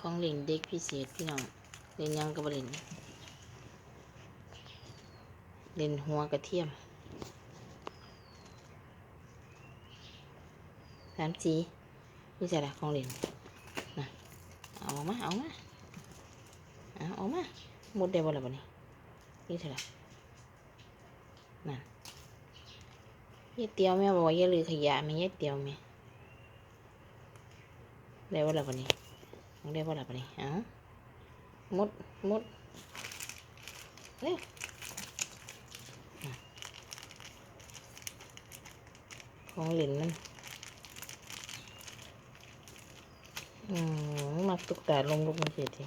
ของเล่นเด็กพิเศษพี่น้องเล่นยังกับเล่นเล่นหัวกระเทียมสามสีนี่ใช่ละของเล่นนะเอามาเอามาเอาเอามาหมดได้บ่ละบ่นี่นี่ใช่ละนั่นยี่เตียวแม่บอกว่าอย่าลือขยะแม่ยี่เตียวแม่ได้บ่ละบ่นี่ มึงได้บ่หลับนี่เอ้ามุดมุดเร็วของเหรินมันอืมมาตุกตาลงลูกมันเฉยที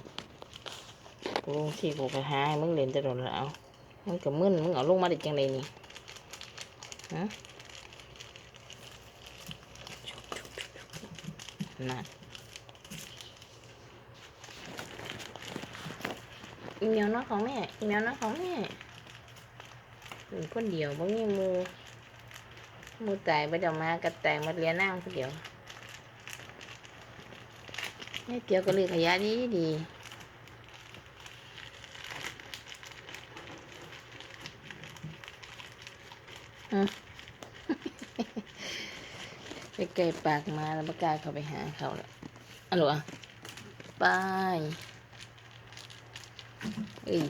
กูลงสี่กูกระหายมึงเหรินจะโดนแล้วมันก็มึนมึงเอาลูกมาดิจังเลยนี่ฮะนั่น มลน้อยของแม่ อีเมลน้อยของแม่อยู่คนเดียวบ่มีหมูมูตายไปเดี๋ยวมากระแตงมาเลี้ยนั่งคนเดียวแม่เตียวก็เลยขยะดีดีไปไกลปากมาแล้วปากล้าเข้าไปหาเขาแล้วอันหรอไป เอ้ย